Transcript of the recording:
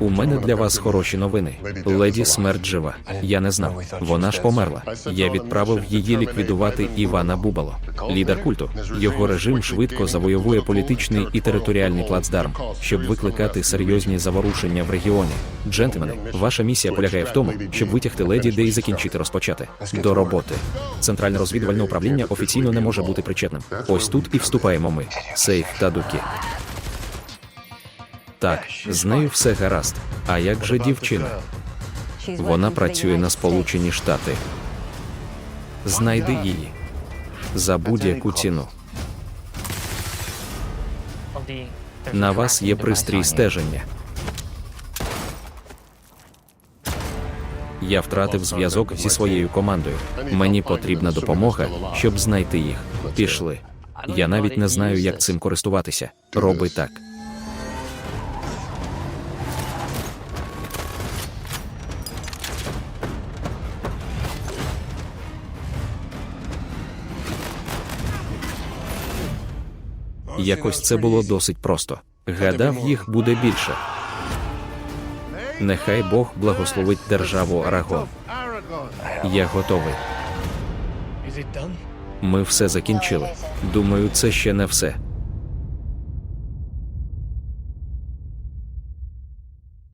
У мене для вас хороші новини. Леді смерть жива. Я не знав. Вона ж померла. Я відправив її ліквідувати Івана Бубало, лідер культу. Його режим швидко завойовує політичний і територіальний плацдарм, щоб викликати серйозні заворушення в регіоні. Джентльмени, ваша місія полягає в тому, щоб витягти леді де і закінчити розпочати. До роботи. Центральне розвідувальне управління офіційно не може бути причетним. Ось тут і вступаємо ми. Сейф та дуки. Так, з нею все гаразд. А як же дівчина? Вона працює на Сполучені Штати. Знайди її за будь-яку ціну. На вас є пристрій стеження. Я втратив зв'язок зі своєю командою. Мені потрібна допомога, щоб знайти їх. Пішли. Я навіть не знаю, як цим користуватися. Роби так. Якось це було досить просто. Гадав, їх буде більше. Нехай Бог благословить державу Арагон. Я готовий. Ми все закінчили. Думаю, це ще не все.